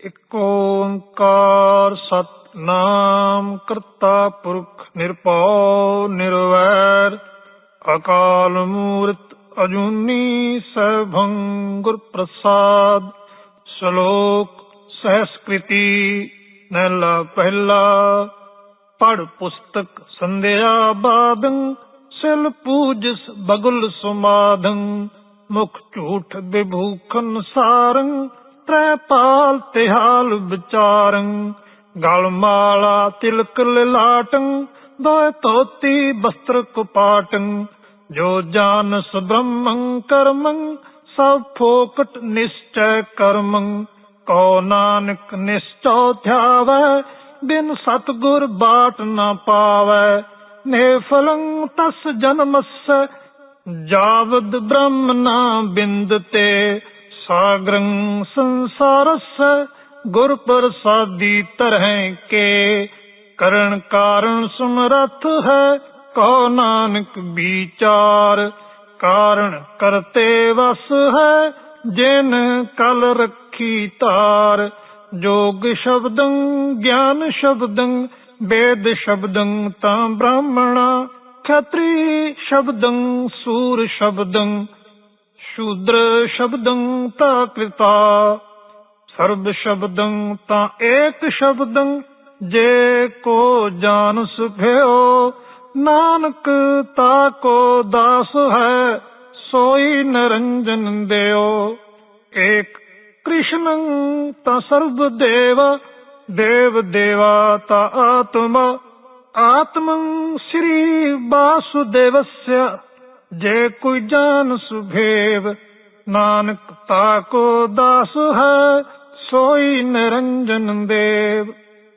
ਇਕ ਓੰਕਾਰ ਸਤਨਾਮ ਕਰਤਾ ਪੁਰਖ ਨਿਰਭਉ ਨਿਰਵੈਰ, ਅਕਾਲ ਮੂਰਤ ਅਜੂਨੀ ਸੈਭੰ ਗੁਰ ਪ੍ਰਸਾਦ, ਸ਼ਲੋਕ ਸਹਿਸਕ੍ਰਿਤੀ ਨਹਿਲਾ ਪਹਿਲਾ ਪੜ ਪੁਸਤਕ ਸੰਧਿਆ ਬਾਦੰ, ਸਿਲ ਪੂਜਸ ਬਗੁਲ ਸੁਮਾਦੰ, ਮੁਖ ਝੂਠ ਵਿਭੂਖਨ ਸਾਰੰ ਤ੍ਰੈ ਪਾਲ ਤਿਹਾਲ ਵਿਚਾਰੰ, ਗਲ ਮਾਲਾ ਤਿਲਕ ਲਿਲਾਟੰ ਦੋਇ ਤੋਤੀ ਬਸਤਰ ਕੁਪਾਟੰ, ਜੋ ਜਾਨਸ ਬ੍ਰਹਮੰ ਕਰਮੰ, ਸਭ ਫੋਕਟ ਨਿਸ਼ਚੈ ਕਰਮੰ ਕੋ ਨਾਨਕ ਨਿਸ਼ਚਉ ਧਿਆਵੈ ਬਿਨ ਸਤਗੁਰ ਬਾਟ ਨਾ ਪਾਵੈ, ਨੇ ਤਸ ਜਨਮਸ ਜਾਵਦ ਬ੍ਰਹਮ ਨਾ ਬਿੰਦਤੇ ਸਾਗਰੰ ਸੰਸਾਰਸ, ਗੁਰ ਪ੍ਰਸਾਦੀ ਤਰਹਿ ਕੇ। ਕਰਨ ਕਾਰਨ ਸਮਰਥ ਹੈ ਕੋ ਨਾਨਕ ਵਿਚਾਰ। ਕਾਰਨ ਕਰਤੇ ਵਸ ਹੈ, ਜਿਨ ਕਲ ਰੱਖੀ ਧਾਰ ਜੋਗ ਸ਼ਬਦੰ, ਗਿਆਨ ਸ਼ਬਦੰ, ਵੇਦ ਸ਼ਬਦੰ ਤਾਂ ਬ੍ਰਾਹਮਣਾ। ਖਤਰੀ ਸ਼ਬਦੰ, ਸੂਰ ਸ਼ਬਦੰ ਸ਼ੂਦਰ ਸ਼ਬਦੰ ਤਾਂ ਕ੍ਰਿਤਾ ਸਰਬ ਸ਼ਬਦੰ ਤਾਂ ਏਕ ਸ਼ਬਦੰ, ਜੇ ਕੋ ਜਾਣ ਸੁਭਿਓ, ਨਾਨਕ ਤਾ ਕੋ ਦਾਸ ਹੈ, ਸੋਈ ਨਰੰਜਨ ਦਿਓ। ਏਕ ਕ੍ਰਿਸ਼ਨੰ ਤਾ ਸਰਬ ਦੇਵ ਦੇਵ ਦੇਵਾ ਤਾ ਆਤਮਾ, ਆਤਮੰ ਸ੍ਰੀ ਵਾਸੁਦੇਵस्य ਜੇ ਕੋਈ ਜਾਣ ਸੁਭੇਵ ਨਾਨਕ ਤਾ ਕੋ ਦਾਸ ਹੈ ਸੋਈ ਨਿਰੰਜਨ ਦੇਵ।